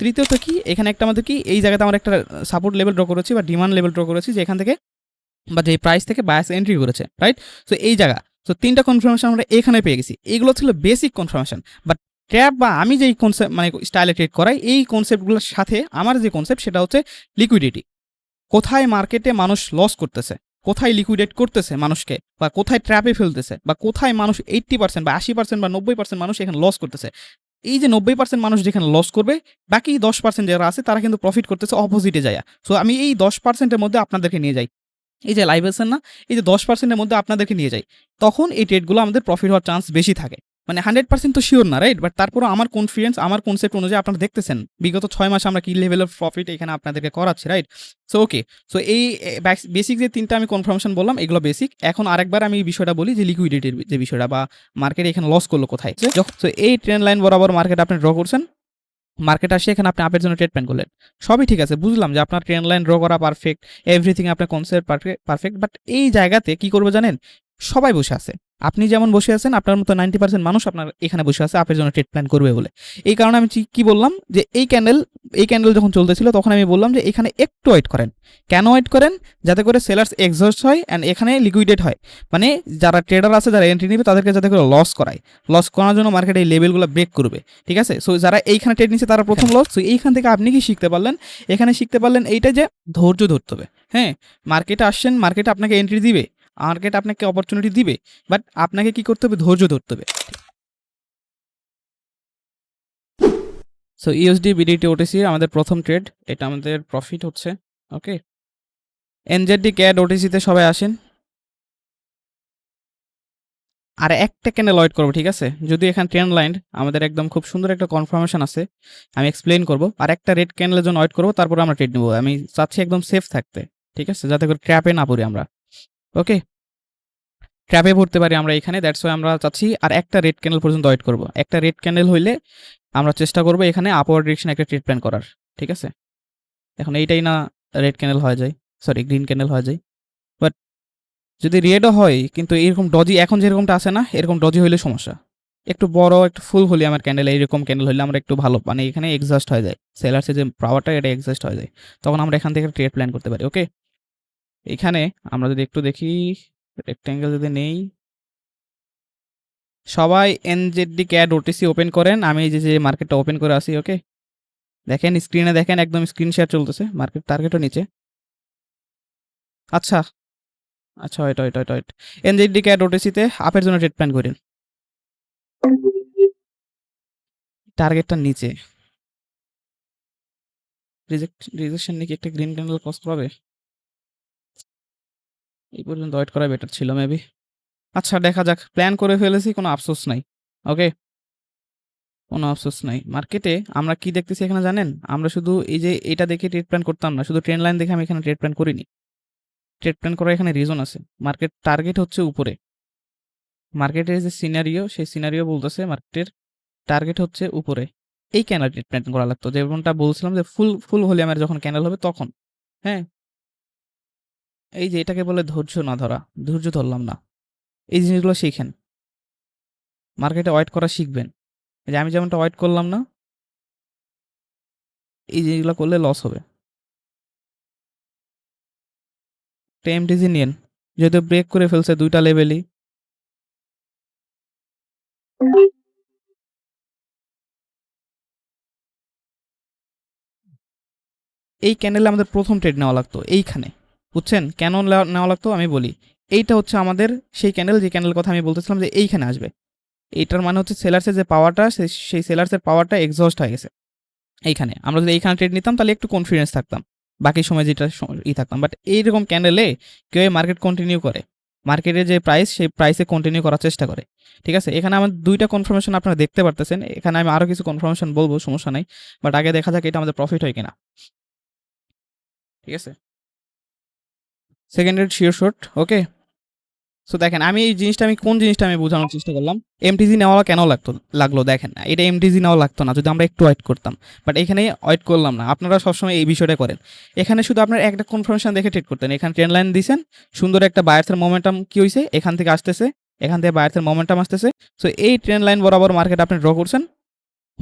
তৃতীয়ত কি? এখানে একটা আমাদের কি? এই জায়গাতে আমরা একটা সাপোর্ট লেভেল ড্র করেছি বা ডিমান্ড লেভেল ড্র করেছি যে এখান থেকে বা যে প্রাইস থেকে বায়াস এন্ট্রি করেছে রাইট সো এই জায়গা। তো তিনটা কনফার্মেশন আমরা এখানে পেয়ে গেছি। এগুলো ছিল বেসিক কনফার্মেশন বাট ট্র্যাপ বা আমি যেই কনসেপ্ট মানে স্টাইলে ট্রেড করাই, এই কনসেপ্টগুলোর সাথে আমার যে কনসেপ্ট সেটা হচ্ছে লিকুইডিটি কোথায় মার্কেটে মানুষ লস করতেছে? কোথায় লিকুইডেট করতেছে মানুষকে? বা কোথায় ট্র্যাপে ফেলতেছে? বা কোথায় মানুষ এইট্টি পার্সেন্ট বা আশি পার্সেন্ট বা নব্বই পার্সেন্ট মানুষ এখানে লস করতেছে? এই যে নব্বই পার্সেন্ট মানুষ যেখানে লস করবে, বাকি দশ পার্সেন্ট যারা আছে, তারা কিন্তু প্রফিট করতেছে অপোজিটে যায়। সো আমি এই দশ পার্সেন্টের মধ্যে আপনাদেরকে নিয়ে যাই। এই যে লাইভ আছেন না, এই যে দশ পার্সেন্টের মধ্যে আপনাদেরকে নিয়ে যাই। তখন এই ট্রেডগুলো আমাদের প্রফিট হওয়ার চান্স বেশি থাকে। মানে হান্ড্রেড পার্সেন্ট তো শিওর না রাইট বাট তারপরে আমার কনফিডেন্স আমার কনসেপ্ট অনুযায়ী আপনারা দেখতেছেন। বিগত ছয় মাসে আমরা কি লেভেলের প্রফিট এখানে আপনাদেরকে করাচ্ছি রাইট সো ওকে সো এই বেসিক যে তিনটা আমি কনফার্মেশন বললাম এগুলো বেসিক এখন আরেকবার আমি এই বিষয়টা বলি যে লিকুইডিটির যে বিষয়টা বা মার্কেট এখানে লস করল কোথায়। তো এই ট্রেন লাইন বরাবর মার্কেট আপনি ড্র করছেন মার্কেট আসে এখানে আপনি আপের জন্য ট্রেড প্ল্যান করলেন। সবই ঠিক আছে বুঝলাম যে আপনার ট্রেন লাইন ড্র করা পারফেক্ট এভরিথিং আপনার কনসেপ্ট পারফেক্ট বাট এই জায়গাতে কি করব জানেন? সবাই বসে আছে। আপনি যেমন বসে আছেন, আপনার মতো নাইনটি পার্সেন্ট মানুষ আপনার এখানে বসে আছে, আপের জন্য ট্রেড প্ল্যান করবে বলে। এই কারণে আমি কি- কি বললাম যে, এই ক্যান্ডেল এই ক্যান্ডেল যখন চলতেছিল, তখন আমি বললাম যে, এখানে একটু ওয়েট করেন। কেন ওয়েট করেন? যাতে করে সেলার্স এক্সস্ট হয় অ্যান্ড এখানে লিকুইডেট হয়। মানে যারা ট্রেডার আছে, যারা এন্ট্রি নেবে, তাদেরকে যাতে করে লস করায়। লস করার জন্য মার্কেটে এই লেভেলগুলো ব্রেক করবে। ঠিক আছে? সো যারা এইখানে ট্রেড নিচ্ছে তারা প্রথম লস সো এইখান থেকে আপনি কি শিখতে পারলেন? এখানে শিখতে পারলেন এইটা যে, ধৈর্য ধরতে হবে। হ্যাঁ? মার্কেটে আসছেন মার্কেটে আপনাকে এন্ট্রি দিবে। মার্কেট আপনাকে অপরচুনিটি দিবে বাট আপনাকে কি করতে হবে? ধৈর্য ধরতে হবে। সো ইউএসডি বিডিটি ওটিসি আমাদের প্রথম ট্রেড এটা আমাদের প্রফিট হচ্ছে ওকে এনজেডি ক্যাড ওটিসিতে সবাই আসেন। আর একটা ক্যান্ডেল ওয়েট করব, ঠিক আছে? যদি এখানে ট্রেন লাইন আমাদের একদম খুব সুন্দর একটা কনফার্মেশন আছে, আমি এক্সপ্লেন করব। আর একটা রেড ক্যান্ডেলের জন্য ওয়েট করব, তারপর আমরা ট্রেড নেব। আমি চাচ্ছি একদম সেফ থাকতে, ঠিক আছে? যাতে করে ট্র্যাপে না পড়ি আমরা। ওকে ট্র্যাপে পড়তে পারি আমরা এখানে দ্যাটস ওয়াই আমরা চাচ্ছি আর একটা রেড ক্যান্ডেল পর্যন্ত ওয়েট করব। একটা রেড ক্যান্ডেল হইলে আমরা চেষ্টা করব এখানে আপওয়ার্ড ডিরেকশন একটা ট্রেড প্ল্যান করার, ঠিক আছে? এখন এইটাই না রেড ক্যান্ডেল হয়ে যায় সরি গ্রিন ক্যান্ডেল হয়ে যায়। বাট যদি রেডও হয়, কিন্তু এরকম ডজি এখন যেরকমটা আছে না, এরকম ডজি হইলে সমস্যা। একটু বড়, একটু ফুল হলে আমার ক্যান্ডেল এইরকম ক্যান্ডেল হলে আমরা একটু ভালো মানে এখানে এক্সস্ট হয়ে যায়। সেলার্সের যে পাওয়ারটা এটা এক্সাস্ট হয়ে যায়। তখন আমরা এখান থেকে ট্রেড প্ল্যান করতে পারি ওকে এখানে আমরা যদি একটু দেখি রেক্ট্যাঙ্গেল যদি নেই। সবাই এনজেডি ক্যাড ওটিসি ওপেন করেন। আমি যে যে মার্কেটটা ওপেন করে আসি ওকে দেখেন স্ক্রিনে দেখেন একদম স্ক্রিন শেয়ার চলতেছে। মার্কেট টার্গেটও নিচে। আচ্ছা। আচ্ছা wait wait wait wait NZD CAD ওটিসিতে আপের জন্য ট্রেড প্ল্যান করেন। টার্গেটটা নিচে। রিজেকশন নিয়ে কি একটা গ্রিন ক্যান্ডেল ক্রস করাবে এই পর্যন্ত ওয়েট করা বেটার ছিল মেবি আচ্ছা দেখা যাক। প্ল্যান করে ফেলেছি, কোনো আফসোস নাই। ওকে কোনো আফসোস নাই। মার্কেটে আমরা কি দেখতেছি এখানে জানেন? আমরা শুধু এই যে এটা দেখে ট্রেড প্ল্যান করতাম না, শুধু ট্রেন লাইন দেখে আমি এখানে ট্রেড প্ল্যান করিনি। ট্রেড প্ল্যান করার এখানে রিজন আছে। মার্কেট টার্গেট হচ্ছে উপরে। মার্কেটের যে সিনারিও সেই সিনারিও বলতেছে মার্কেটের টার্গেট হচ্ছে উপরে। এই ক্যানেল প্ল্যান করা লাগতো। যেমনটা বলছিলাম যে ফুল ফুল ভলিউমের যখন ক্যানেল হবে তখন। হ্যাঁ? এই যে এটাকে বলে ধৈর্য না ধরা, ধৈর্য ধরলাম না। এই জিনিসগুলো শিখেন। মার্কেটে ওয়েট করা শিখবেন। যে আমি যেমনটা ওয়েট করলাম না, এই জিনিসগুলো করলে লস হবে। টেমটিজি নিয়েন যেহেতু ব্রেক করে ফেলছে দুইটা লেভেলই। এই ক্যান্ডেলে আমাদের প্রথম ট্রেড নেওয়া লাগতো, এইখানে। বুঝছেন? কেন নেওয়া- লাগতো আমি বলি। এইটা হচ্ছে আমাদের সেই ক্যান্ডেল যে ক্যান্ডেল কথা আমি বলতেছিলাম যে এইখানে আসবে। এইটার মানে হচ্ছে সেলার্সের যে পাওয়ারটা সেই সেলার্সের পাওয়ারটা এক্সস্ট হয়ে গেছে। এইখানে। আমরা যদি এইখানে ট্রেড নিতাম, তাহলে একটু কনফিডেন্স থাকতাম। বাকি সময় যেটা ই থাকতাম। বাট এইরকম ক্যান্ডেলে কেউ মার্কেট কন্টিনিউ করে। মার্কেটের যে প্রাইস সেই প্রাইসে কন্টিনিউ করার চেষ্টা করে। ঠিক আছে? এখানে আমার দুইটা কনফার্মেশন আপনারা দেখতে পারতেছেন। এখানে আমি আরও কিছু কনফার্মেশন বলব, সমস্যা নাই। বাট আগে দেখা যাক এটা আমাদের প্রফিট হয় কিনা। ঠিক আছে? Second red sure short okay so দেখেন, আমি এই জিনিসটা, আমি কোন জিনিসটা আমি বোঝানোর চেষ্টা করলাম? এমটিজি নেওয়া কেন লাগতো, লাগল? দেখেন, এটা এমটিজি নেওয়া লাগতো না, যদি আমরা একটু ওয়েট করতাম। বাট এখানে ওয়েট করলাম না, আপনারা সবসময় এই বিষয়টা করেন। এখানে শুধু আপনার একটা কনফার্মেশন দেখে ট্রেড করতেন, এখানে ট্রেন লাইন দিয়েছেন সুন্দর একটা বায়ার্সের মোমেন্টাম কি হয়েছে এখান থেকে আসতেছে, এখান থেকে বায়ার্সের মোমেন্টাম আসতেছে। সো এই ট্রেন লাইন বরাবর মার্কেট আপনি ড্র করছেন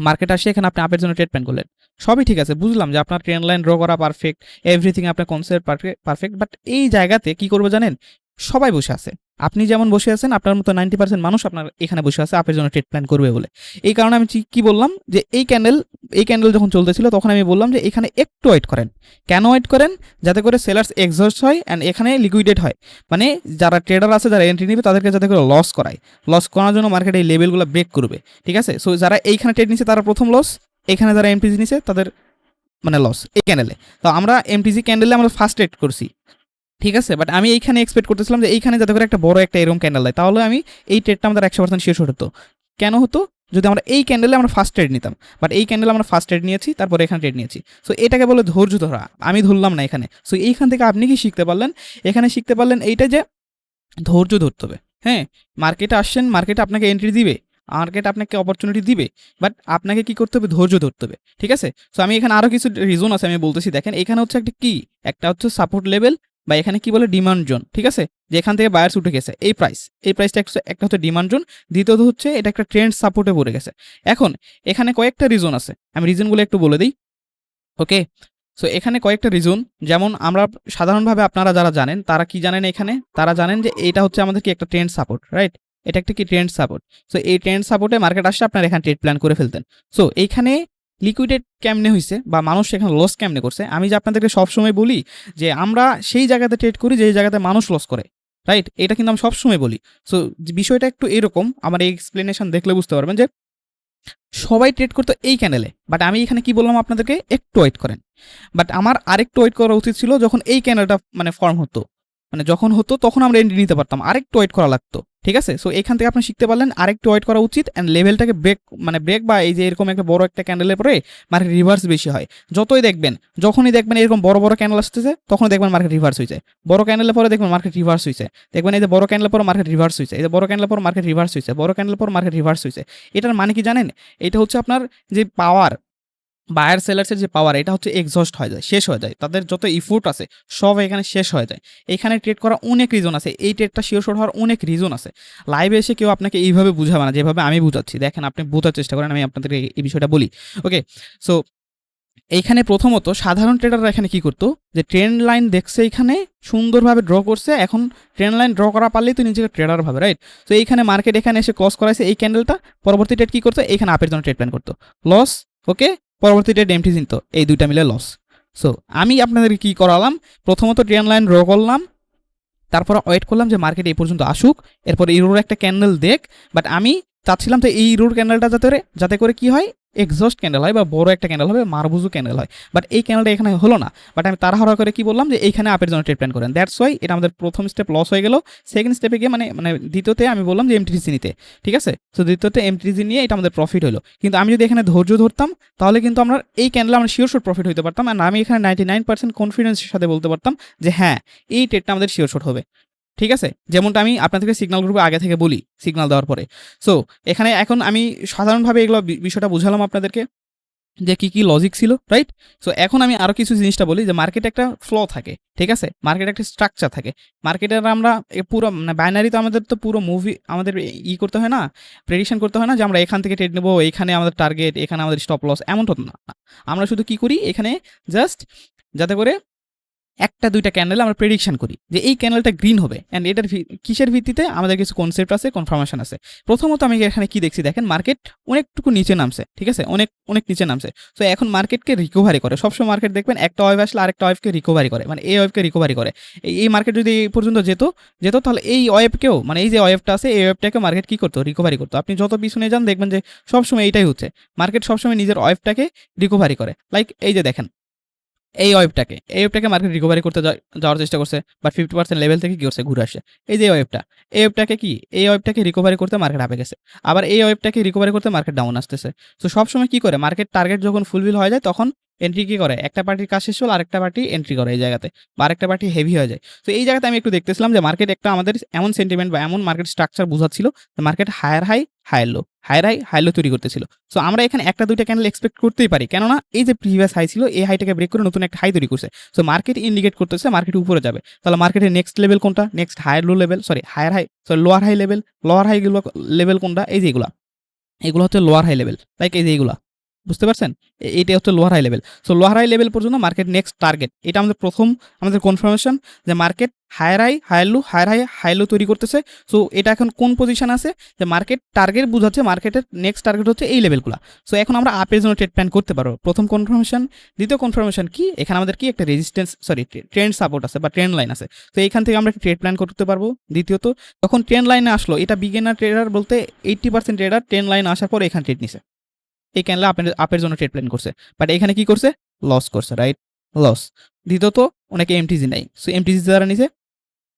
মার্কেট আসে, এখানে আপনি আপের জন্য ট্রেড প্যান করলেন। সবই ঠিক আছে, বুঝলাম যে আপনার ট্রেন লাইন ড্র করা পারফেক্ট এভরিথিং আপনার কনসেপ্ট পারফেক্ট বাট এই জায়গাতে কি করব জানেন? সবাই বসে আছে। আপনি যেমন বসে আছেন, আপনার মতো নাইনটি পার্সেন্ট মানুষ আপনার এখানে বসে আছে, আপের জন্য ট্রেড প্ল্যান করবে বলে। এই কারণে আমি কি- বললাম যে, এই ক্যান্ডেল এই ক্যান্ডেল যখন চলতেছিল, তখন আমি বললাম যে, এখানে একটু ওয়েট করেন। কেন ওয়েট করেন? যাতে করে সেলার্স এক্সস্ট হয় অ্যান্ড এখানে লিকুইডেট হয়। মানে যারা ট্রেডার আছে, যারা এন্ট্রি নেবে, তাদেরকে যাতে করে লস করায়। লস করার জন্য মার্কেট এই লেভেলগুলো ব্রেক করবে। ঠিক আছে? সো যারা এইখানে ট্রেড নিচ্ছে তারা প্রথম লস এখানে যারা এমপিজি নিচ্ছে তাদের মানে লস এই ক্যান্ডেলে তো আমরা এমটিজি ক্যান্ডেলে আমরা ফার্স্ট ট্রেড করছি। ঠিক আছে? বাট আমি এইখানে এক্সপেক্ট করতেছিলাম যে এইখানে যাতে করে একটা বড় একটা এরকম ক্যান্ডেল দেয়। তাহলে আমি এই ট্রেডটা আমাদের একশো পার্সেন্ট শেষ হতো। কেন হতো? যদি আমরা এই ক্যান্ডেলে আমরা ফার্স্ট ট্রেড নিতাম। বাট এই ক্যান্ডেলে আমরা ফার্স্ট ট্রেড নিয়েছি, তারপরে এখানে ট্রেড নিয়েছি। সো এটাকে বলে ধৈর্য ধরা। আমি ধরলাম না এখানে। সো এইখান থেকে আপনি কি শিখতে পারলেন? এখানে শিখতে পারলেন এইটা যে ধৈর্য ধরতে হবে। হ্যাঁ? মার্কেটে আসছেন মার্কেটে আপনাকে এন্ট্রি দিবে। মার্কেট আপনাকে অপরচুনিটি দিবে। বাট আপনাকে কি করতে হবে? ধৈর্য ধরতে হবে। ঠিক আছে? সো আমি এখানে আরও কিছু রিজন আছে, আমি বলতেছি। দেখেন, এখানে হচ্ছে একটা কি? একটা হচ্ছে সাপোর্ট লেভেল বা এখানে কি বলে ডিমান্ড জোন ঠিক আছে? যে এখান থেকে বায়ার্স উঠে গেছে, এই প্রাইস এই প্রাইসটা একটা একটা হচ্ছে ডিমান্ড জোন দ্বিতীয়ত হচ্ছে এটা একটা ট্রেন্ড সাপোর্টে পড়ে গেছে। এখন, এখানে কয়েকটা রিজন আছে, আমি রিজনগুলো একটু বলে দিই ওকে সো এখানে কয়েকটা রিজন যেমন আমরা সাধারণভাবে আপনারা যারা জানেন, তারা কি জানেন এখানে? তারা জানেন যে এটা হচ্ছে আমাদের কি একটা ট্রেন্ড সাপোর্ট রাইট এটা একটা কি ট্রেন্ড সাপোর্ট সো এই ট্রেন্ড সাপোর্টে মার্কেট আসছে আপনারা এখানে ট্রেড প্ল্যান করে ফেলতেন। সো এইখানে লিকুইডেড কেমনে হয়েছে বা মানুষ এখানে লস কেমনে করছে, আমি যে আপনাদেরকে সবসময় বলি যে আমরা সেই জায়গাতে ট্রেড করি যে জায়গাতে মানুষ লস করে রাইট এটা কিন্তু আমি সবসময় বলি। সো বিষয়টা একটু এরকম, আমার এই এক্সপ্লেনেশন দেখলে বুঝতে পারবেন যে সবাই ট্রেড করতো এই ক্যানেলে বাট আমি এখানে কি বললাম আপনাদেরকে? একটু ওয়েট করেন। বাট আমার আরেকটু ওয়েট করা উচিত ছিল যখন এই ক্যানেলটা মানে ফর্ম হতো। মানে যখন হতো তখন আমরা এন্ট্রি নিতে পারতাম। আরেকটু ওয়েট করা লাগতো, ঠিক আছে? সো এখান থেকে আপনি শিখতে পারলেন, আরেকটু ওয়েট করা উচিত অ্যান্ড লেভেলটাকে ব্রেক মানে ব্রেক বা এই যে এরকম একটা বড় একটা ক্যান্ডেলের পরে মার্কেট রিভার্স বেশি হয়। যতই দেখবেন, যখনই দেখবেন এরকম বড় বড় ক্যান্ডেল আসতেছে তখন দেখবেন মার্কেট রিভার্স হয়েছে। বড় ক্যান্ডেলের পরে দেখবেন মার্কেট রিভার্স হয়েছে। দেখবেন এই যে বড় ক্যান্ডেলের পর মার্কেট রিভার্স হয়েছে। এই যে বড় ক্যান্ডেলের পর মার্কেট রিভার্স হয়েছে। বড় ক্যান্ডেলের পর মার্কেট রিভার্স হয়েছে। এটার মানে কি জানেন? এটা হচ্ছে আপনার যে পাওয়ার বায়ার সেলার্সের যে পাওয়ার এটা হচ্ছে এক্সস্ট হয়ে যায়, শেষ হয়ে যায়। তাদের যত ইফোর্ট আছে, সব এখানে শেষ হয়ে যায়। এখানে ট্রেড করা অনেক রিজন আছে, এই ট্রেডটা শিওর শোর হওয়ার অনেক রিজন আছে। লাইভে এসে কেউ আপনাকে এইভাবে বুঝাবে না, যেভাবে আমি বুঝাচ্ছি। দেখেন, আপনি বোঝার চেষ্টা করেন, আমি আপনাদেরকে এই বিষয়টা বলি। ওকে সো এইখানে প্রথমত সাধারণ ট্রেডাররা এখানে কি করতো? যে ট্রেন্ড লাইন দেখছে এখানে, সুন্দরভাবে ড্র করছে, এখন ট্রেন্ড লাইন ড্র করা পারলেই তো নিজেকে ট্রেডার ভাবে রাইট তো এইখানে মার্কেট এখানে এসে ক্রস করাইছে এই ক্যান্ডেলটা পরবর্তী ট্রেড কি করতো? এইখানে আপের জন্য ট্রেড প্ল্যান করতো। লস ওকে পরবর্তী ডেমটি চিনতো এই দুইটা মিলে লস সো আমি আপনাদেরকে কি করালাম? প্রথমত ট্রেন লাইন ড্র করলাম। তারপর ওয়েট করলাম যে মার্কেট এই পর্যন্ত আসুক। এরপর ইরোর একটা ক্যান্ডেল দেখ। বাট আমি চাচ্ছিলাম তো এই ইরোর ক্যান্ডেলটা যাতে করে যাতে করে কি হয়? এক্সস্ট ক্যান্ডেল হয় বা বড় একটা ক্যান্ডেল হবে, মারবুজু ক্যান্ডেল হয়। বাট এই ক্যান্ডেলটা এখানে হলো না। বাট আমি তাড়াহুড়া করে কি বললাম যে এইখানে আপের জন্য ট্রেড প্ল্যান করেন। দ্যাটস ওয়াই এটা আমাদের প্রথম স্টেপ লস হয়ে গেল। সেকেন্ড স্টেপে গিয়ে মানে মানে দ্বিতীয়তে আমি বললাম যে এমটিসি নিতে। ঠিক আছে? তো দ্বিতীয়তে এমটিসি নিয়ে এটা আমাদের প্রফিট হলো। কিন্তু আমি যদি এখানে ধৈর্য ধরতাম, তাহলে কিন্তু আমরা এই ক্যান্ডেল আমরা শিওর শোট প্রফিট হতে পারতাম। আর আমি এখানে নাইনটি নাইন পার্সেন্ট কনফিডেন্সের সাথে বলতে পারতাম যে হ্যাঁ এই ট্রেডটা আমাদের শিওর শোট হবে। ঠিক আছে? যেমনটা আমি আপনাদেরকে সিগনাল গ্রুপে আগে থেকে বলি সিগনাল দেওয়ার পরে। সো এখানে এখন আমি সাধারণভাবে এগুলো বিষয়টা বুঝালাম আপনাদেরকে যে কি কি লজিক ছিল রাইট সো এখন আমি আরও কিছু জিনিসটা বলি যে মার্কেটে একটা ফ্লো থাকে, ঠিক আছে? মার্কেটে একটা স্ট্রাকচার থাকে। মার্কেটের আমরা পুরো মানে বাইনারি তো আমাদের তো পুরো মুভি আমাদের ই করতে হয় না প্রেডিকশন করতে হয় না যে আমরা এখান থেকে ট্রেড নেব, এখানে আমাদের টার্গেট এখানে আমাদের স্টপ লস এমনটা না। আমরা শুধু কি করি? এখানে জাস্ট যাতে করে একটা, দুইটা ক্যান্ডেল আমরা প্রেডিকশন করি যে এই ক্যান্ডেলটা গ্রিন হবে অ্যান্ড এটার কিসের ভিত্তিতে আমাদের কিছু কনসেপ্ট আছে কনফার্মেশন আছে। প্রথমত আমি এখানে কি দেখছি দেখেন মার্কেট অনেকটুকু নিচে নামছে, ঠিক আছে? অনেক অনেক নিচে নামছে। তো এখন মার্কেটকে রিকভারি করে। সবসময় মার্কেট দেখবেন একটা ওয়েভ আসলে আরেকটা ওয়েভকে রিকভারি করে মানে এই ওয়েভকে রিকভারি করে। এই- এই মার্কেট যদি এই পর্যন্ত যেত যেত তাহলে এই ওয়েভকেও মানে এই যে ওয়েভটা আছে, এই ওয়েভটাকে মার্কেট কী করতো? রিকভারি করতো। আপনি যত পিছনে যান দেখবেন যে সবসময় এইটাই হচ্ছে। মার্কেট সবসময় নিজের ওয়েভটাকে রিকভারি করে। লাইক এই যে দেখেন এই ওয়েবটাকে। এই ওয়েবটাকে মার্কেট রিকভারি করতে যাওয়ার চেষ্টা করছে বাট ফিফটি পার্সেন্ট লেভেল থেকে কি করছে ঘুরে আসে। এই যে ওয়েবটা, এই ওয়েবটাকে কি? এই ওয়েবটাকে রিকভারি করতে মার্কেট আপে গেছে। আবার এই ওয়েবটাকে রিকভারি করতে মার্কেট ডাউন আসতেছে। তো সবসময় কি করে? মার্কেট টার্গেট যখন ফুলফিল হয়ে যায়, তখন এন্ট্রি কি করে। একটা পার্টির কাজ শেষ হল, আরেকটা পার্টি এন্ট্রি করে এই জায়গাতে বা আরেকটা পার্টি হেভি হয়ে যায়। তো এই জায়গাতে আমি একটু দেখতেছিলাম যে মার্কেট একটা আমাদের এমন সেন্টিমেন্ট বা এমন market structure বোঝাচ্ছিল market higher high higher low higher high high low তৈরি করতেছিল। সো আমরা এখানে একটা দুইটা ক্যান্ডেল এক্সপেক্ট করতেই পারি। কেননা এই যে প্রিভিয়াস হাই ছিল, এই হাইটাকে ব্রেক করে নতুন একটা হাই তৈরি করছে। সো মার্কেট ইন্ডিকেট করতেছে মার্কেট উপরে যাবে। তাহলে মার্কেটের নেক্সট লেভেল কোনটা? Next higher low level sorry higher high sorry lower high level lower high level কোনটা? এই যে এগুলা। এগুলো হচ্ছে লোয়ার হাই লেভেল লাইক এই যে এগুলা। বুঝতে পারছেন? এ- এইটা হচ্ছে lower high level so lower high level পর্যন্ত মার্কেট নেক্সট টার্গেট এটা আমাদের প্রথম, আমাদের কনফার্মেশন যে market higher high higher low higher high high low তৈরি করতেছে। সো এটা এখন কোন পজিশন আছে? যে মার্কেট টার্গেট বোঝাচ্ছে মার্কেটের নেক্সট টার্গেট হচ্ছে এই লেভেলগুলো সো এখন আমরা আপের জন্য ট্রেড প্ল্যান করতে পারব। প্রথম কনফার্মেশন দ্বিতীয় কনফার্মেশন কি? এখানে আমাদের কি একটা রেজিস্ট্যান্স সরি ট্রেন্ড সাপোর্ট আছে বা ট্রেন্ড লাইন আছে। তো এখান থেকে আমরা ট্রেড প্ল্যান করতে পারব। দ্বিতীয়ত, যখন ট্রেন্ড লাইনে আসলো, এটা বিগিনার ট্রেডার বলতে eighty percent trader trend line আসার পর এখানে ট্রেড নিছে। এই ক্যানলে আপের আপের জন্য ট্রেড প্ল্যান করছে। বাট এখানে কি করছে? লস করছে রাইট লস দ্বিতীয়ত, অনেকে এমটিজি নাই সো এমটিজি যারা নিছে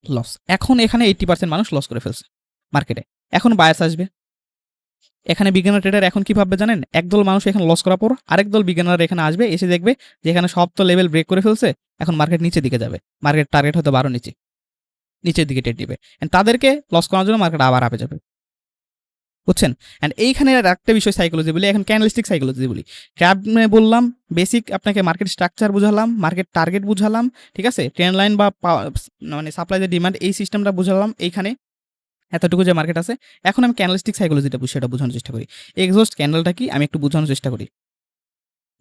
লস এখন এখানে এইট্টি পার্সেন্ট মানুষ লস করে ফেলছে মার্কেটে এখন বায়াস আসবে। এখানে বিজ্ঞানার ট্রেডার এখন কি ভাববে জানেন? একদল মানুষ এখানে লস করার পর আরেক দল বিজ্ঞানার এখানে আসবে, এসে দেখবে যে এখানে সব তো লেভেল ব্রেক করে ফেলছে, এখন মার্কেট নিচের দিকে যাবে। মার্কেট টার্গেট হয়তো বারো নিচে, নিচের দিকে ট্রেড দিবে। তাদেরকে লস করার জন্য মার্কেট আবার আপে যাবে। বুঝছেন? অ্যান্ড এইখানে একটা বিষয় সাইকোলজি বলি, এখন ক্যানালিস্টিক সাইকোলজি বলি। ট্র্যাপ বললাম বেসিক আপনাকে মার্কেট স্ট্রাকচার বুঝালাম মার্কেট টার্গেট বুঝালাম, ঠিক আছে? ট্রেন লাইন বা মানে সাপ্লাই যে ডিমান্ড এই সিস্টেমটা বুঝালাম এইখানে। এতটুকু যে মার্কেট আছে। এখন আমি ক্যানালিস্টিক সাইকোলজিটা সেটা বোঝানোর চেষ্টা করি। এক্সস্ট ক্যান্ডেলটা কি? আমি একটু বোঝানোর চেষ্টা করি।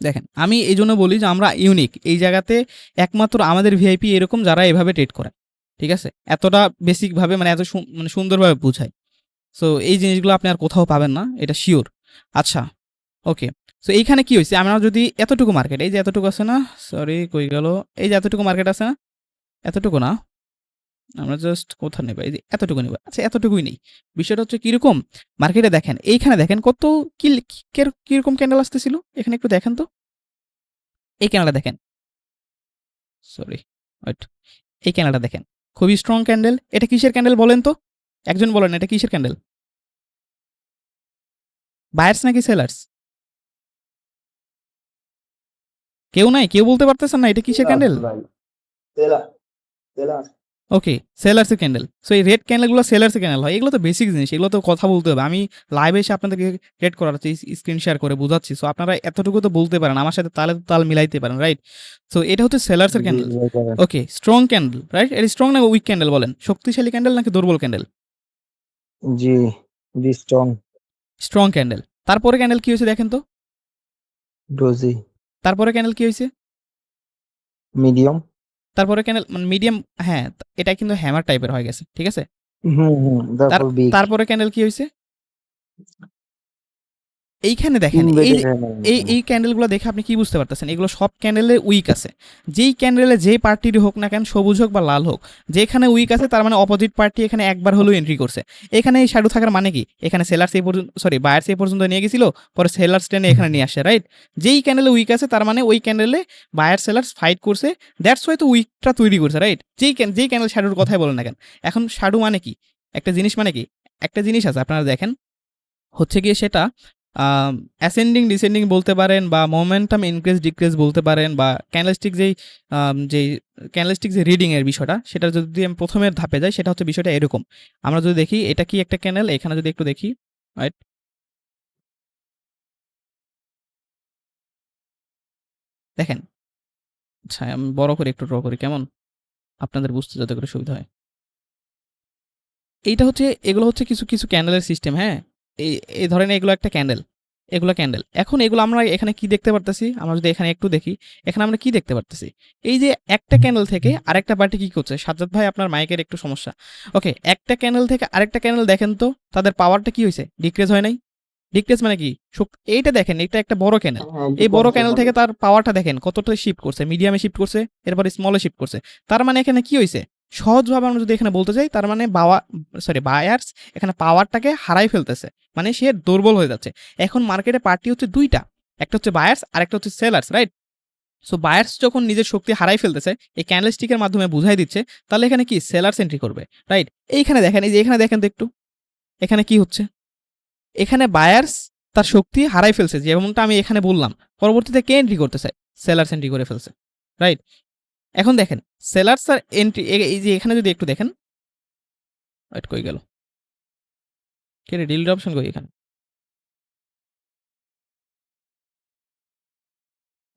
দেখেন, আমি এই জন্য বলি যে আমরা ইউনিক এই জায়গাতে একমাত্র আমাদের ভিআইপি এরকম যারা এভাবে ট্রেড করে, ঠিক আছে? এতটা বেসিকভাবে মানে এত মানে সুন্দরভাবে বোঝায়। সো এই জিনিসগুলো আপনি আর কোথাও পাবেন না, এটা শিওর আচ্ছা ওকে সো এইখানে কি হয়েছে? আমরা যদি এতটুকু মার্কেট এই যে এতটুকু আছে না সরি কই গেল? এই যে এতটুকু মার্কেট আছে না? এতটুকু না? আমরা জাস্ট কোথা নেব? এই যে এতটুকু নেব। আচ্ছা এতটুকুই নেই। বিষয়টা হচ্ছে কীরকম? মার্কেটে দেখেন, এইখানে দেখেন কত কি কীরকম ক্যান্ডেল আসতেছিল? এখানে একটু দেখেন তো। এই ক্যান্ডেলটা দেখেন। সরি ওয়েট এই ক্যান্ডেলটা দেখেন। খুবই স্ট্রং ক্যান্ডেল এটা কিসের ক্যান্ডেল বলেন তো? একজন বলেন, এটা কিসের ক্যান্ডেল বায়ার্স নাকি সেলার্স? কেউ নাই কেউ বলতে পারতেছেন না এটা কিসের ক্যান্ডেল ওকে সেলার্সের ক্যান্ডেল সো এই রেড ক্যান্ডেলগুলো সেলার্সের ক্যান্ডেল হয়। এগুলো তো বেসিক জিনিস এগুলো তো কথা বলতে হবে। আমি লাইভে এসে আপনাদেরকে রেড করাচ্ছি স্ক্রিন শেয়ার করে বোঝাচ্ছি। সো আপনারা এতটুকু তো বলতে পারেন আমার সাথে তালে তো তাল মিলাইতে পারেন রাইট সো এটা হচ্ছে সেলার্সের candle okay strong candle right এটা স্ট্রং না উইক ক্যান্ডেল বলেন? শক্তিশালী ক্যান্ডেল নাকি দুর্বল ক্যান্ডেল জি জি স্ট্রং স্ট্রং ক্যান্ডেল তারপরে ক্যান্ডেল কি হয়েছে দেখেন তো? ডোজি তারপরে ক্যান্ডেল কি হয়েছে? মিডিয়াম তারপরে ক্যান্ডেল মানে মিডিয়াম হ্যাঁ এটা কিন্তু হ্যামার টাইপের হয়ে গেছে ঠিক আছে? তারপরে ক্যান্ডেল কি হয়েছে? এইখানে দেখেন এই এই এই ক্যান্ডেলগুলো দেখে আপনি কি বুঝতে পারতেছেন? এগুলো সব ক্যান্ডেলে উইক আছে। যেই ক্যান্ডেলে যে পার্টির হোক না কেন সবুজ হোক বা লাল হোক যেখানে উইক আছে তার মানে অপোজিট পার্টি এখানে একবার হলেও এন্ট্রি করছে। এখানে এই শ্যাডো থাকার মানে কি? এখানে সেলার্স এই পর্যন্ত সরি বায়ার্স এই পর্যন্ত নিয়ে গেছিল পরে সেলার্স টেনে এখানে নিয়ে আসে রাইট যেই ক্যান্ডেলে উইক আছে তার মানে ওই ক্যান্ডেলে বায়ার সেলার্স ফাইট করছে দ্যাটস ওয়াই তো উইকটা তৈরি করছে রাইট যেই যেই ক্যান্ডেল শ্যাডোর কথাই বলেন না কেন। এখন শ্যাডো মানে কি? একটা জিনিস মানে কি? একটা জিনিস আছে আপনারা দেখেন। হচ্ছে গিয়ে সেটা অ্যাসেন্ডিং ডিসেন্ডিং বলতে পারেন বা মোমেন্টাম ইনক্রিজ ডিক্রিজ বলতে পারেন বা ক্যান্ডেলস্টিক যেই যেই ক্যান্ডেলস্টিক যে রিডিং এর বিষয়টা, সেটা যদি আমি প্রথমের ধাপে যাই, সেটা হচ্ছে বিষয়টা এরকম। আমরা যদি দেখি, এটা কি একটা ক্যানেল এখানে যদি একটু দেখি রাইট দেখেন। আচ্ছা আমি বড় করে একটু ড্র করি, কেমন? আপনাদের বুঝতে যাতে করে সুবিধা হয়। এইটা হচ্ছে, এগুলো হচ্ছে কিছু কিছু ক্যান্ডেলের সিস্টেম হ্যাঁ? এই এই ধরেন এগুলো একটা ক্যান্ডেল এগুলো ক্যান্ডেল এখন এগুলো আমরা এখানে কি দেখতে পারতেছি? আমরা যদি এখানে একটু দেখি এখানে আমরা কি দেখতে পারতেছি? এই যে একটা ক্যান্ডেল থেকে আরেকটা পার্টি কি করছে? সাজ্জাদ ভাই আপনার মাইকের একটু সমস্যা। ওকে একটা ক্যান্ডেল থেকে আরেকটা ক্যান্ডেল দেখেন তো তাদের পাওয়ারটা কি হয়েছে? ডিক্রেজ হয় নাই? ডিক্রেজ মানে কি? এইটা দেখেন এটা একটা বড় ক্যান্ডেল এই বড় ক্যানেল থেকে তার পাওয়ারটা দেখেন কতটা শিফট করছে? মিডিয়ামে শিফট করছে এরপর স্মলে শিফট করছে। তার মানে এখানে কি হয়েছে? সহজভাবে আমরা যদি এখানে বলতে চাই তার মানে বাওয়া সরি বায়ার্স এখানে পাওয়ারটাকে হারাই ফেলতেছে। মানে সে দুর্বল হয়ে যাচ্ছে। এখন মার্কেটে পার্টি হচ্ছে দুইটা। একটা হচ্ছে বায়ার্স আর একটা হচ্ছে সেলার্স রাইট সো বায়ার্স যখন নিজের শক্তি হারাই ফেলতেছে, এই ক্যান্ডেলস্টিকের মাধ্যমে বুঝাই দিচ্ছে, তাহলে এখানে কি? সেলার্স এন্ট্রি করবে রাইট এইখানে দেখেন, এই যে এখানে দেখেন তো একটু। এখানে কি হচ্ছে? এখানে বায়ার্স তার শক্তি হারাই ফেলছে, যেমনটা আমি এখানে বললাম। পরবর্তীতে কে এন্ট্রি করতেছে? সেলার্স এন্ট্রি করে ফেলছে রাইট এখন দেখেন সেলার্স আর এন্ট্রি এই যে এখানে যদি একটু দেখেন ওয়েট কই গেল? কে ডিলিট অপশন কই এখানে?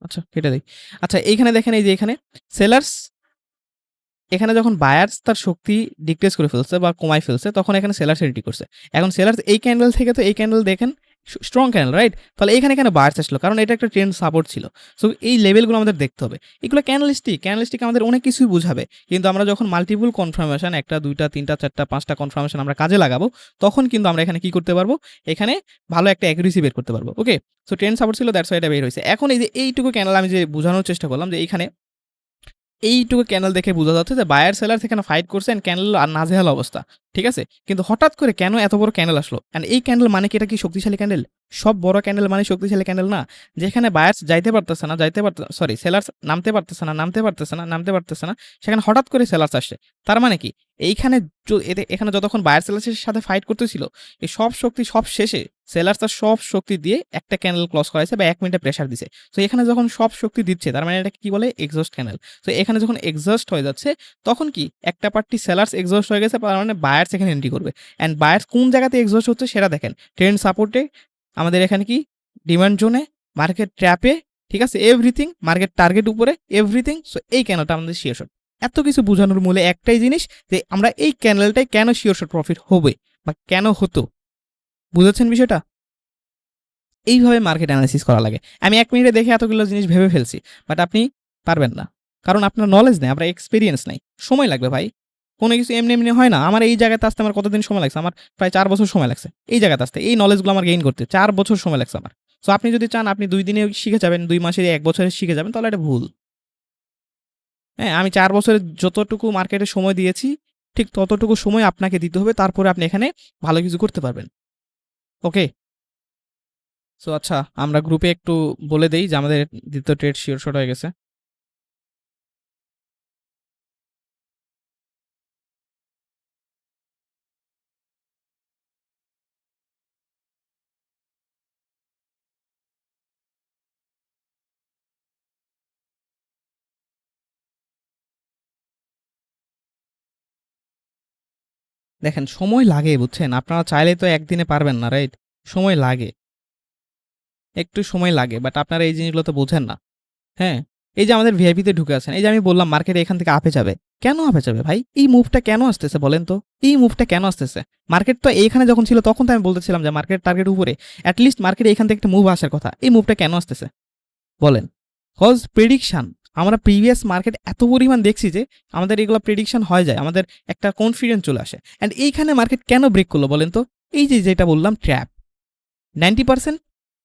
আচ্ছা কেটে দেই আচ্ছা এইখানে দেখেন, এই যে এখানে সেলার্স এখানে যখন বায়ার্স তার শক্তি ডিক্রেস করে ফেলছে বা কমাই ফেলছে, তখন এখানে সেলার্স এন্ট্রি করছে। এখন সেলার্স এই ক্যান্ডেল থেকে তো এই ক্যান্ডেল দেখেন স্ট্রং ক্যানেল রাইট তাহলে এখানে কেন বায়ার্স আসলো? কারণ এটা একটা ট্রেন্ড সাপোর্ট ছিল। সো এই লেভেলগুলো আমাদের দেখতে হবে। এগুলো ক্যানালিস্টিক ক্যানালিস্টিক আমাদের অনেক কিছুই বুঝাবে। কিন্তু আমরা যখন মাল্টিপল কনফার্মেশন একটা, দুইটা, তিনটা, চারটা, পাঁচটা কনফার্মেশন আমরা কাজে লাগাবো, তখন কিন্তু আমরা এখানে কি করতে পারব? এখানে ভালো একটা অ্যাকুরেসি বের করতে পারব ওকে সো ট্রেন্ড সাপোর্ট ছিল দ্যাটস এটা বের হয়েছে। এখন এই যে এইটুকু ক্যানেল আমি যে বোঝানোর চেষ্টা করলাম যে এইখানে এইটুকু ক্যানেল দেখে বোঝা যাচ্ছে যে বায়ার সেলার সেখানে ফাইট করছে অ্যান্ড ক্যানেল আর নাজেহাল অবস্থা, ঠিক আছে? কিন্তু হঠাৎ করে কেন এত বড় ক্যান্ডেল আসলো? অ্যান্ড এই ক্যান্ডেল মানে কি? এটা কি শক্তিশালী ক্যান্ডেল সব বড় ক্যান্ডেল মানে শক্তিশালী ক্যান্ডেল না। যেখানে বায়ার্স যাইতে পারতেছে না, যাইতে পারতে সরি সেলার্স নামতে পারতেছে না, নামতে পারতেছে না, নামতে পারতেছে না, সেখানে হঠাৎ করে সেলার্স আসছে তার মানে কি? এইখানে এখানে যতক্ষণ বায়ার সেলার্সের সাথে ফাইট করতেছিল, এই সব শক্তি সব শেষে সেলার্স তার সব শক্তি দিয়ে একটা ক্যানেল ক্লস করাইছে বা এক মিনিটে প্রেশার দিছে। তো এখানে যখন সব শক্তি দিচ্ছে, তার মানে এটা কি বলে? এক্সস্ট ক্যান্ডেল তো এখানে যখন এক্সস্ট হয়ে যাচ্ছে, তখন কি? একটা পার্টি সেলার্স এক্সস্ট হয়ে গেছে, তার মানে বায়ার্স এখানে এন্ট্রি করবে। অ্যান্ড বায়ার্স কোন জায়গাতে এক্সস্ট হচ্ছে সেটা দেখেন। ট্রেন্ড সাপোর্টে আমাদের এখানে কি? ডিমান্ড জোনে মার্কেট ট্র্যাপে ঠিক আছে? এভরিথিং মার্কেট টার্গেট উপরে এভরিথিং সো এই ক্যানেলটা আমাদের শিওর শট এত কিছু বোঝানোর মূলে একটাই জিনিস যে আমরা এই ক্যানেলটাই কেন শিওর শট প্রফিট হবে বা কেন হতো? বুঝেছেন বিষয়টা? এইভাবে মার্কেট অ্যানালিসিস করা লাগে। আমি এক মিনিটে দেখে এতগুলো জিনিস ভেবে ফেলছি বাট আপনি পারবেন না। কারণ আপনার নলেজ নেই, আপনার এক্সপিরিয়েন্স নেই। সময় লাগবে ভাই। কোনো কিছু এমনি এমনি হয় না। আমার এই জায়গাতে আসতে আমার কতদিন সময় লাগছে? আমার প্রায় চার বছর সময় লাগছে। এই জায়গাতে আসতে। এই নলেজগুলো আমার গেইন করতে। চার বছর সময় লাগছে আমার। সো আপনি যদি চান, আপনি দুই দিনে শিখে যাবেন, দুই মাসে এক বছরে শিখে যাবেন, তাহলে এটা ভুল। হ্যাঁ আমি চার বছরে যতটুকু মার্কেটে সময় দিয়েছি, ঠিক ততটুকু সময় আপনাকে দিতে হবে। তারপরে আপনি এখানে ভালো কিছু করতে পারবেন। ওকে সো আচ্ছা আমরা গ্রুপে একটু বলে দেই যে আমাদের দ্বিতীয় ট্রেড শিওর শর্ট হয়ে গেছে। দেখেন, সময় লাগে, বুঝছেন? আপনারা চাইলে তো একদিনে পারবেন না রাইট সময় লাগে। একটু সময় লাগে বাট আপনারা এই জিনিসগুলো তো বোঝেন না। হ্যাঁ? এই যে আমাদের ভিআইপিতে ঢুকে আছেন, এই যে আমি বললাম মার্কেটে এখান থেকে আপে যাবে। কেন আপে যাবে ভাই? এই মুভটা কেন আসতেছে বলেন তো? এই মুভটা কেন আসতেছে? মার্কেট তো এইখানে যখন ছিল, তখন তো আমি বলতেছিলাম যে মার্কেট টার্গেট উপরে। অ্যাটলিস্ট মার্কেটে এখান থেকে একটা মুভ আসার কথা। এই মুভটা কেন আসতেছে? বলেন। কজ প্রেডিকশন আমরা প্রিভিয়াস মার্কেট এত পরিমাণ দেখছি যে আমাদের এগুলো প্রেডিকশন হয়ে যায়, আমাদের একটা কনফিডেন্স চলে আসে। অ্যান্ড এইখানে মার্কেট কেন ব্রেক করল বলেন তো? এই যে যেটা বললাম trap ninety percent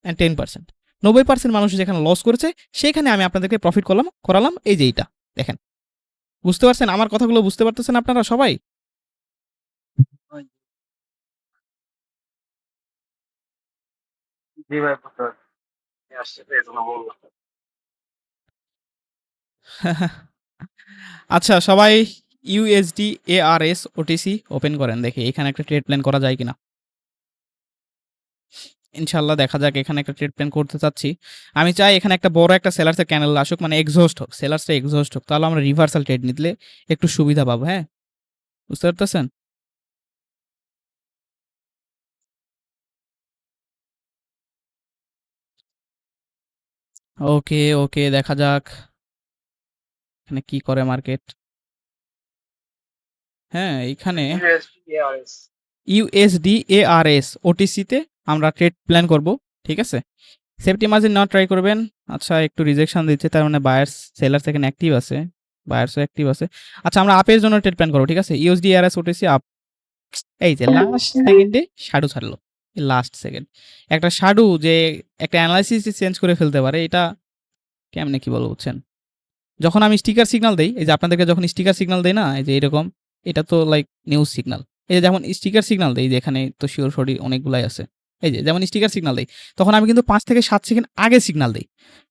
and ten percent নব্বই পার্সেন্ট মানুষ যেখানে লস করেছে, সেখানে আমি আপনাদেরকে প্রফিট করলাম, করালাম, এই যে এইটা, দেখেন। বুঝতে পারছেন? আমার কথাগুলো বুঝতে পারতেছেন আপনারা সবাই? জি ভাই আচ্ছা সবাই ইউএসডি এআরএস ওটিসি ওপেন করেন, দেখি এখানে একটা ট্রেড প্ল্যান করা যায় কিনা। ইনশাল্লাহ দেখা যাক, এখানে একটা ট্রেড প্ল্যান করতে চাচ্ছি। আমি চাই এখানে একটা বড় একটা সেলার্সের ক্যানেল আসুক মানে এক্সহস্ট হোক সেলার্সটা এক্সহস্ট হোক, তাহলে আমরা রিভার্সাল ট্রেড নিলে একটু সুবিধা পাবো হ্যাঁ? বুঝতে পারতেছেন? ওকে ওকে দেখা যাক। এখানে কি করে মার্কেট? হ্যাঁ এইখানে ইউএসডিআরএস ইউএসডি এআরএস ওটিসিতে আমরা ট্রেড প্ল্যান করব ঠিক আছে? সেফটি মার্জিন না ট্রাই করবেন। আচ্ছা একটু রিজেকশন দিচ্ছে তার মানে বায়ার্স সেলার এখানে অ্যাক্টিভ আছে বায়ার্সও অ্যাক্টিভ আছে। আচ্ছা আমরা আপের জন্য ট্রেড প্ল্যান করব ঠিক আছে? ইউএসডি এআরএস ওটিসি আপ এই যে লাস্ট সেকেন্ডে শাডু ছাড়লো লাস্ট সেকেন্ড একটা শাডু যে একটা অ্যানালাইসিস চেঞ্জ করে ফেলতে পারে এটা কেমনে কি বলব বুঝছেন? যখন আমি স্টিকার সিগনাল দেই, এই যে আপনাদেরকে যখন স্টিকার সিগনাল দেই না, এই যে এরকম, এটা তো লাইক নিউজ সিগনাল এই যে যেমন স্টিকার সিগনাল দেই যে এখানে তো শিওর সরি অনেকগুলাই আছে। এই যে যেমন স্টিকার সিগনাল দেই, তখন আমি কিন্তু পাঁচ থেকে সাত সেকেন্ড আগে সিগনাল দিই।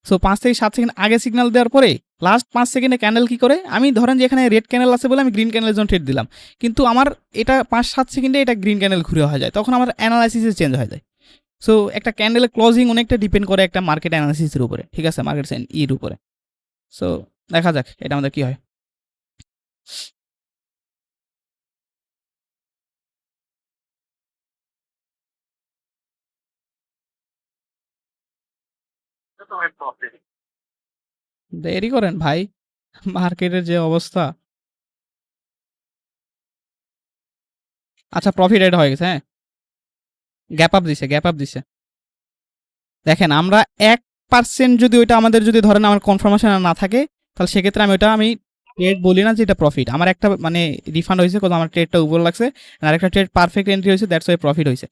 সো পাঁচ থেকে সাত সেকেন্ড আগে সিগনাল দেওয়ার পরে লাস্ট পাঁচ সেকেন্ডে ক্যান্ডেল কি করে? আমি ধরেন যে এখানে রেড ক্যানেল আছে বলে আমি গ্রিন ক্যানেলের জন্য ট্রেড দিলাম। কিন্তু আমার এটা পাঁচ সাত সেকেন্ডে এটা গ্রিন ক্যানেল ঘুরে হয়ে যায়। তখন আমার অ্যানালাইসিসে চেঞ্জ হয়ে যায়। সো একটা ক্যান্ডেলের ক্লোজিং অনেকটা ডিপেন্ড করে একটা মার্কেট অ্যানালাইসিসের উপরে, ঠিক আছে? মার্কেট ইর উপরে। সো দেখা যাক, এটা আমাদের কি হয়? এটা দেরি করেন ভাই, মার্কেটের যে অবস্থা। আচ্ছা প্রফিট এড হয়ে গেছে হ্যাঁ? গ্যাপ আপ দিছে গ্যাপ আপ দিছে। দেখেন, আমরা এক পার্সেন্ট যদি ওইটা আমাদের যদি ধরেন আমার কনফার্মেশন না থাকে তাহলে সেক্ষেত্রে আমি ওটা, আমি ট্রেড বলি না যে এটা প্রফিট আমার একটা মানে রিফান্ড হয়েছে কোথাও আমার ট্রেডটা উপর লাগছে আর একটা ট্রেড পারফেক্ট এন্ট্রি হয়েছে দ্যাটস ওয়াই প্রফিট হয়েছে।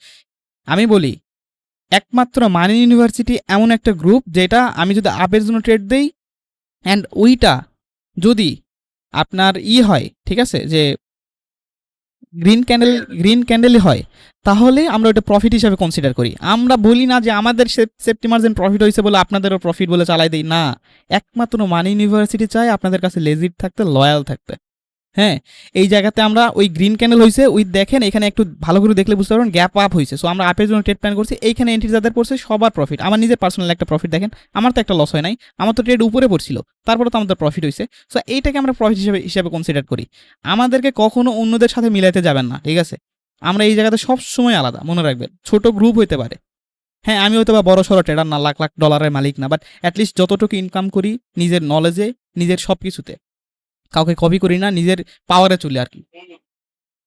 আমি বলি, একমাত্র মানি ইউনিভার্সিটি এমন একটা গ্রুপ যেটা আমি যদি আপের জন্য ট্রেড দেই অ্যান্ড ওইটা যদি আপনার ই হয়, ঠিক আছে, যে গ্রিন ক্যান্ডেল গ্রিন ক্যান্ডেলই হয়, তাহলে আমরা ওটা প্রফিট হিসাবে কনসিডার করি। আমরা বলি না যে আমাদের সেফটি মার্জিন প্রফিট হয়েছে বলে আপনাদেরও প্রফিট বলে চালাই দিই। না, একমাত্র মানি ইউনিভার্সিটি চায় আপনাদের কাছে লেজিট থাকতে লয়াল থাকতে। হ্যাঁ এই জায়গাতে আমরা ওই গ্রিন ক্যান্ডেল হয়েছে ওই দেখেন এখানে একটু ভালো করে দেখলে বুঝতে পারবেন গ্যাপ আপ হয়েছে সো আমরা আপের জন্য ট্রেড প্ল্যান করছি, এইখানে এন্ট্রি যাদের পড়ছে সবার প্রফিট আমার নিজের পার্সোনাল একটা প্রফিট দেখেন, আমার তো একটা লস হয় নাই, আমার তো ট্রেড উপরে পড়ছিল, তারপরে তো আমাদের প্রফিট হয়েছে সো এইটাকে আমরা প্রফিট হিসেবে, হিসাবে কনসিডার করি। আমাদেরকে কখনো অন্যদের সাথে মিলাইতে যাবেন না, ঠিক আছে? আমরা এই জায়গাতে সব সময় আলাদা, মনে রাখবেন, ছোট গ্রুপ হইতে পারে। হ্যাঁ আমি হয়তো বা বড় সড়ো ট্রেডার না লাখ লাখ ডলারের মালিক না বাট অ্যাটলিস্ট যতটুকু ইনকাম করি নিজের নলেজে নিজের সব কিছুতে কাউকে কপি করি না নিজের পাওয়ারে চলি আর কি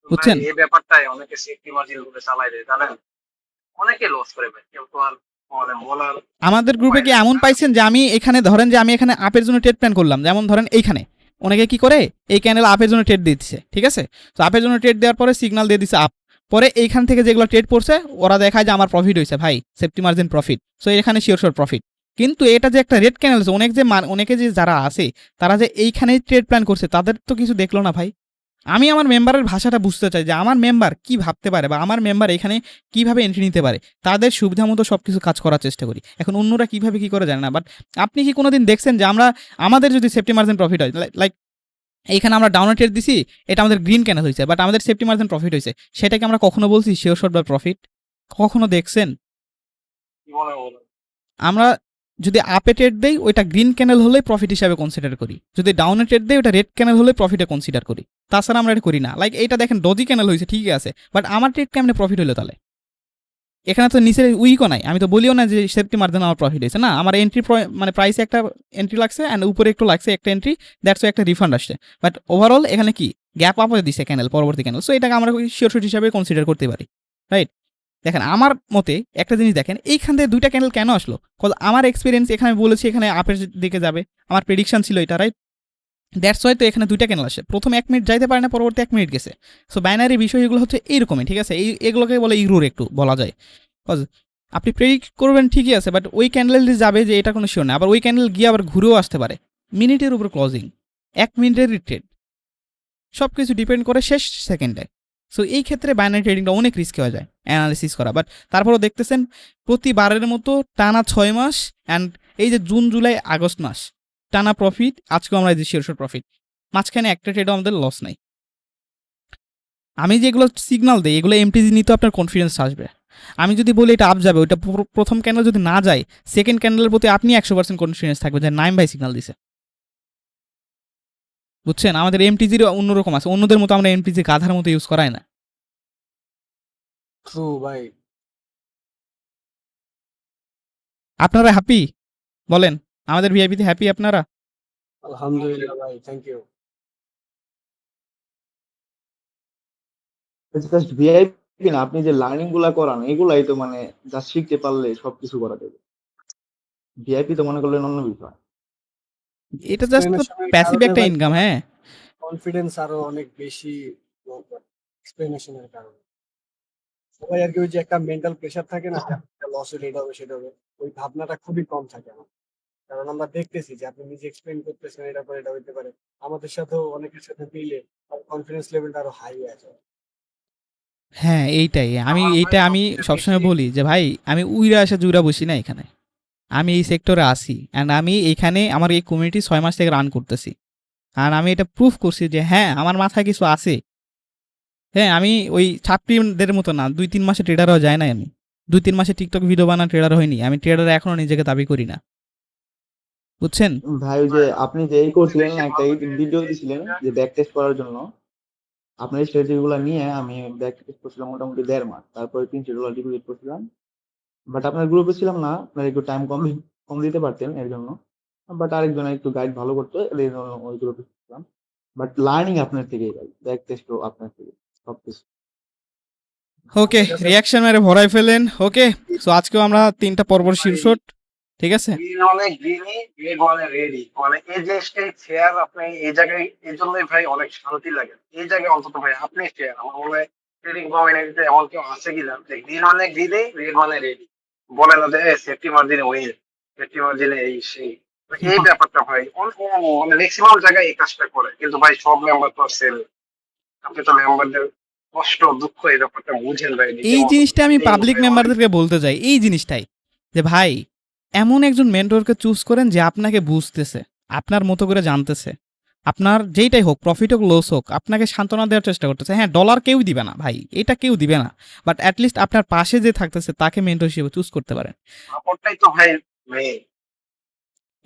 বুঝছেন? এই ব্যাপারটাই অনেকে সেফটি মার্জিন করে চালাই দেয় জানেন? অনেকে লস করে ভাই কেউ তো আর মানে আমাদের গ্রুপে কি এমন পাইছেন যে আমি এখানে ধরেন যে আমি এখানে আপের জন্য ট্রেড প্ল্যান করলাম যেমন ধরেন এইখানে। অনেকে কি করে? এই ক্যানেল আপের জন্য ট্রেড দিয়ে দিচ্ছে ঠিক আছে? তো আপের জন্য ট্রেড দেওয়ার পরে সিগনাল দিয়ে দিচ্ছে আপ পরে এইখান থেকে যেগুলো ট্রেড পড়ছে ওরা দেখায় যে আমার প্রফিট হয়েছে ভাই সেফটি মার্জিন প্রফিট সো এখানে শিওর শিওর প্রফিট কিন্তু এটা যে একটা রেড ক্যানেল আছে অনেক যে মান- অনেকে যে যারা আছে তারা যে এইখানে ট্রেড প্ল্যান করছে তাদের তো কিছু দেখল না ভাই। আমি আমার মেম্বারের ভাষাটা বুঝতে চাই যে আমার মেম্বার কি ভাবতে পারে বা আমার মেম্বার এখানে কীভাবে এন্ট্রি নিতে পারে? তাদের সুবিধা মতো সব কিছু কাজ করার চেষ্টা করি। এখন অন্যরা কীভাবে কি করে জানে না বাট আপনি কি কোনোদিন দেখছেন যে আমরা আমাদের যদি সেফটি মার্জিন প্রফিট হয় লাইক এইখানে আমরা ডাউন ট্রেড দিছি এটা আমাদের গ্রিন ক্যানেল হয়েছে বাট আমাদের সেফটি মার্জিন প্রফিট হয়েছে সেটাকে আমরা কখনো বলছি শিওর শট বা প্রফিট কখনো দেখছেন? আমরা যদি আপে ট্রেড দেই, ওইটা গ্রিন ক্যানেল হলে প্রফিট হিসাবে কনসিডার করি। যদি ডাউনে ট্রেড দেই ওটা রেড ক্যানেল হলে প্রফিটে কনসিডার করি। তাছাড়া আমরা এটা করি না। লাইক এইটা দেখেন ডজি ক্যানেল হয়েছে, ঠিকই আছে। বাট আমার ট্রেড কেমনে প্রফিট হলো তাহলে? এখানে তো নিচের উইকও নাই। আমি তো বলিও না যে সেফটি মার্জিন আমার প্রফিট হয়েছে। না, আমার এন্ট্রি মানে প্রাইসে একটা এন্ট্রি লাগছে অ্যান্ড উপরে একটু লাগছে একটা এন্ট্রি দ্যাটস একটা রিফান্ড আসছে। বাট ওভারঅল এখানে কি? গ্যাপ আপ হয়ে দিছে ক্যানেল পরবর্তী ক্যানেল সো এটাকে আমরা শিওর হিসাবে কনসিডার করতে পারি। রাইট দেখেন, আমার মতে একটা জিনিস দেখেন, এইখান থেকে দুইটা ক্যান্ডেল কেন আসলো? কল আমার এক্সপিরিয়েন্স এখানে বলেছি, এখানে আপের দিকে যাবে। আমার প্রেডিকশন ছিল এটা রাইট দ্যাটস ওয়াই তো এখানে দুইটা ক্যান্ডেল আসে। প্রথম এক মিনিট যাইতে পারে না, পরবর্তী এক মিনিট গেছে। সো বাইনারি বিষয়গুলো হচ্ছে এইরকমই, ঠিক আছে? এই এগুলোকে বলে ইগ্রোর একটু, বলা যায়। কজ আপনি প্রেডিক্ট করবেন ঠিকই আছে বাট ওই ক্যান্ডেল দিয়ে যাবে যে এটা কোনো শিওর না। আবার ওই ক্যান্ডেল গিয়ে আবার ঘুরেও আসতে পারে। মিনিটের উপর ক্লোজিং এক মিনিটের ট্রেড সব কিছু ডিপেন্ড করে শেষ সেকেন্ডে সো এই ক্ষেত্রে বাইনারি ট্রেডিংটা অনেক রিস্ক হয়ে যায় অ্যানালিসিস করা। বাট তারপরেও দেখতেছেন, প্রতিবারের মতো টানা ছয় মাস অ্যান্ড এই যে জুন, জুলাই, আগস্ট মাস, টানা প্রফিট আজকেও আমরা এই যে প্রফিট মাঝখানে একটা ট্রেডও আমাদের লস নাই। আমি যেগুলো সিগনাল দিই, এগুলো এমটিজি নিতে আপনার কনফিডেন্স আসবে। আমি যদি বলি এটা আপ যাবে, ওইটা প্র- প্রথম ক্যান্ডেল যদি না যায় সেকেন্ড ক্যান্ডেলের প্রতি আপনি একশো পার্সেন্ট কনফিডেন্স থাকবে যে নাইম ভাই সিগনাল দিছে। বুঝছেন? আমাদের এমটিজির অন্যরকম আছে। অন্যদের মতো আমরা এমটিজি গাধার মতো ইউজ করাই না। ট্রু ভাই। আপনারা হ্যাপি বলেন আমাদের ভিআইপিতে হ্যাপি আপনারা? আলহামদুলিল্লাহ ভাই থ্যাংক ইউ জাস্ট ভিআইপি না আপনি যে লার্নিংগুলা করান এগুলাই তো মানে যা শিখতে পারলে সবকিছু করা যাবে। ভিআইপি তো মনে করলেন অন্য বিষয়। এটা জাস্ট Explanation-এর প্যাসিভ একটা ইনকাম হ্যাঁ। কনফিডেন্স আরও অনেক বেশি এক্সপ্লেনেশনের কারণে। সবাই আর কি ওই যে একটা মেন্টাল প্রেশার থাকে না লস হলে এটা হবে সেটা হবে ওই ভাবনাটা খুবই কম থাকে আমার। কারণ আমরা দেখতেছি যে আপনি নিজে এক্সপ্লেন করতেছেন এটা করে এটা হইতে পারে। আমাদের সাথেও অনেকের সাথে মিলে কনফিডেন্স লেভেলটা আরও হাই আছে। হ্যাঁ এইটাই। আমি এইটা আমি সবসময় বলি যে ভাই আমি উইরা আসা জুইরা বসি না এখানে। আমি এই সেক্টরে আসি অ্যান্ড আমি এখানে আমার এই কমিউনিটি ছয় মাস থেকে রান করতেছি। আর আমি এটা প্রুফ করছি যে হ্যাঁ আমার মাথায় কিছু আছে। হ্যাঁ আমি ওই ছাত্রীদের মতো না, দুই তিন মাসে ট্রেডারও যায় না আমি। দুই তিন মাসে টিকটক ভিডিও বানা ট্রেডার হয়নি, আমি ট্রেডার এখনও নিজেকে দাবি করি না। বুঝছেন? ভাই, যে আপনি যে এই করছিলেন একটা ভিডিও দিছিলেন যে ব্যাক টেস্ট করার জন্য, আপনার এই স্ট্র্যাটেজি গুলো নিয়ে আমি ব্যাক টেস্ট করছিলাম মোটামুটি দেড় মাস, তারপরে তিনশো ডলার ডিপোজিট করছিলাম। বাট আপনার গ্রুপে ছিলাম না আপনার একটু টাইম কম কম দিতে পারতেন এর জন্য। বাট আরেকজন একটু গাইড ভালো করতো এই জন্য ওই গ্রুপে ছিলাম। বাট লার্নিং আপনার থেকেই ভাই ব্যাক টেস্টও আপনার থেকে সবকিছু। ওকে রিয়াকশন মেরে ভরাই ফেলেন। ওকে সো আজকেও আমরা তিনটা পর্ব শীর্ষট ঠিক আছে? গ্রিন অনেক গ্রিনই রেড অনেক রেডি মানে এই জিনিসটাই শেয়ার আপনি এই জায়গায় এই জন্যই ভাই অনেক শান্তি লাগে। এই জায়গায় অন্তত ভাই আপনি শেয়ার আমার মনে হয় ট্রেডিং কমিউনিটিতে এমন কেউ আছে কিনা? যে গ্রিন মানে গ্রিনে রেড মানে রেডি বলে না যে সেফটি মার্জিনে সেফটি মার্জিনে এই সেই। এই ব্যাপারটা ও- মানে ম্যাক্সিমাম জায়গায় এই কাজটা করে। কিন্তু ভাই সব মেম্বার তো সেল আপনি তো মেম্বারদের কষ্ট দুঃখ এই ব্যাপারটা বুঝেন ভাই এই জিনিসটা আমি পাবলিক মেম্বারদেরকে বলতে চাই এই জিনিসটাই যে ভাই এমন একজন মেন্টরকে চুজ করেন যে আপনাকে বুঝতেছে আপনার মতো করে জানতেছে। আপনার যেইটাই হোক প্রফিট হোক লস হোক আপনাকে সান্ত্বনা দেওয়ার চেষ্টা করতেছে। হ্যাঁ ডলার কেউ দিবে না ভাই এটা কেউ দিবে না। বাট অ্যাটলিস্ট আপনার পাশে যে থাকতেছে তাকে মেন্টর হিসেবে চুজ করতে পারেন। তো ভাই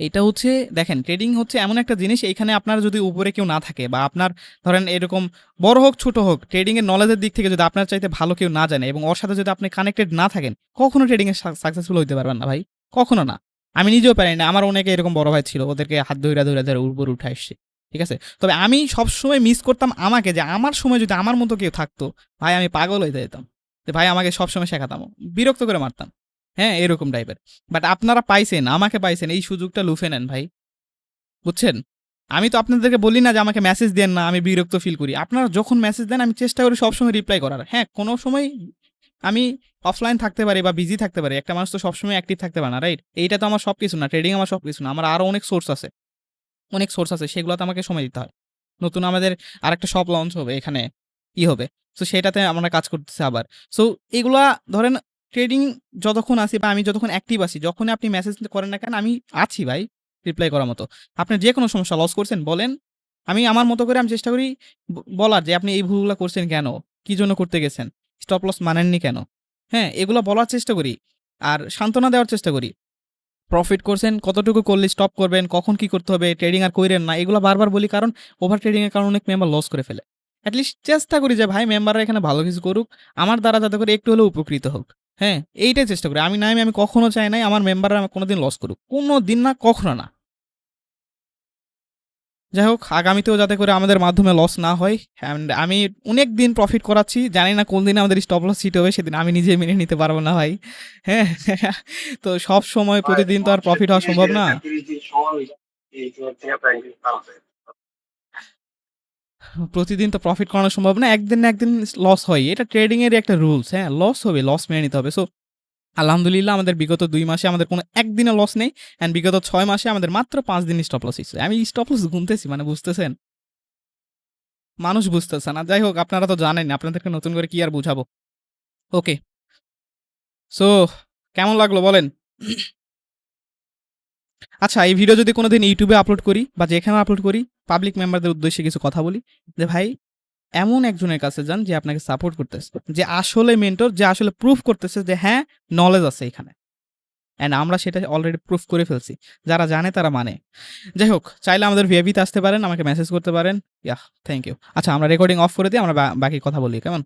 এটা হচ্ছে দেখেন ট্রেডিং হচ্ছে এমন একটা জিনিস এইখানে আপনার যদি উপরে কেউ না থাকে বা আপনার ধরেন এরকম বড় হোক ছোট হোক ট্রেডিং এর নলেজের দিক থেকে যদি আপনার চাইতে ভালো কেউ না জানে এবং ওর সাথে যদি আপনি কানেক্টেড না থাকেন কখনো ট্রেডিং এ সাকসেসফুল হইতে পারবেন না ভাই। কখনো না। আমি নিজেও পারি না আমার অনেকে এরকম বড় ভাই ছিল ওদেরকে হাত ধরে ধরে ধরে উপর উঠে আসছে ঠিক আছে? তবে আমি সবসময় মিস করতাম আমাকে যে আমার সময় যদি আমার মতো কেউ থাকতো, ভাই আমি পাগল হয়ে যেতাম। যে ভাই আমাকে সবসময় শেখাতাম, বিরক্ত করে মারতাম। হ্যাঁ এরকম টাইপের বাট আপনারা পাইছেন, আমাকে পাইছেন, এই সুযোগটা লুফে নেন ভাই। বুঝছেন? আমি তো আপনাদেরকে বলি না যে আমাকে মেসেজ দেন না, আমি বিরক্ত ফিল করি। আপনারা যখন মেসেজ দেন, আমি চেষ্টা করি সবসময় রিপ্লাই করার। হ্যাঁ কোনো সময় আমি অফলাইন থাকতে পারি বা বিজি থাকতে পারি। একটা মানুষ তো সবসময় অ্যাক্টিভ থাকতে পারে না রাইট এইটা তো আমার সব কিছু না ট্রেডিং আমার সব কিছু না। আমার আরও অনেক সোর্স আছে। অনেক সোর্স আছে, সেগুলোতে আমাকে সময় দিতে হয়। নতুন আমাদের আরেকটা শপ লঞ্চ হবে, এখানে ই হবে। সো সেটাতে আমরা কাজ করতেছি আবার। সো এগুলা ধরেন ট্রেডিং যতক্ষণ আসি বা আমি যতক্ষণ অ্যাক্টিভ আছি, যখনই আপনি মেসেজ করেন না কেন, আমি আছি ভাই রিপ্লাই করার মতো। আপনি যে কোনো সমস্যা লস করছেন, বলেন। আমি আমার মতো করে আমি চেষ্টা করি বলার যে আপনি এই ভুলগুলো করছেন কেন? কি জন্য করতে গেছেন? স্টপ লস মানেননি কেন? হ্যাঁ এগুলো বলার চেষ্টা করি। আর সান্ত্বনা দেওয়ার চেষ্টা করি। প্রফিট করছেন, কতটুকু করলে স্টপ করবেন, কখন কি করতে হবে ট্রেডিং আর করেন না, এগুলো বারবার বলি কারণ ওভার ট্রেডিং এর কারণে অনেক মেম্বার লস করে ফেলে। অ্যাটলিস্ট চেষ্টা করি যে, ভাই মেম্বাররা এখানে ভালো কিছু করুক, আমার দ্বারা যাতে করে একটু হলেও উপকৃত হোক। হ্যাঁ এইটাই চেষ্টা করি। আমি নাই আমি কখনো চাই নাই, আমার মেম্বাররা কোনো দিন লস করুক। কোনো দিন না, কখনো না। যাই হোক, আগামীতেও যাতে করে আমাদের মাধ্যমে লস না হয় অ্যান্ড আমি অনেক দিন প্রফিট করাচ্ছি, জানি না কোন দিন আমাদের স্টপ লস সিট হবে, সেদিন আমি নিজে মেনে নিতে পারব না ভাই। হ্যাঁ তো সব সময় প্রতিদিন তো আর প্রফিট হওয়া সম্ভব না। প্রতিদিন তো প্রফিট করানো সম্ভব না, একদিন না একদিন লস হয়। এটা ট্রেডিং এর একটা রুলস হ্যাঁ লস হবে লস মেনে নিতে হবে। সো আলহামদুলিল্লাহ, আমাদের বিগত দুই মাসে আমাদের কোনো একদিনও লস নেই অ্যান্ড বিগত ছয় মাসে আমাদের মাত্র পাঁচ দিন স্টপ লস হয়েছে। আমি স্টপ লস গুনতেছি মানে বুঝতেছেন? মানুষ বুঝতেছে না। যাই হোক, আপনারা তো জানেন, আপনাদেরকে নতুন করে কি আর বুঝাবো? ওকে সো কেমন লাগল বলেন? আচ্ছা এই ভিডিও যদি কোনোদিন ইউটিউবে আপলোড করি, বা যেখানে আপলোড করি পাবলিক মেম্বারদের উদ্দেশ্যে কিছু কথা বলি, যে ভাই এমন একজনের কাছে যান যে আপনাকে সাপোর্ট করতেছে, যে আসলে মেন্টর যে আসলে প্রুফ করতেছে যে হ্যাঁ নলেজ আছে এখানে। অ্যান্ড আমরা সেটা অলরেডি প্রুফ করে ফেলছি। যারা জানে তারা মানে। যাই হোক, চাইলে আমাদের ভিআইপিতে আসতে পারেন, আমাকে মেসেজ করতে পারেন। ইয়া থ্যাংক ইউ আচ্ছা আমরা রেকর্ডিং অফ করে দিই, আমরা বাকি কথা বলি, কেমন?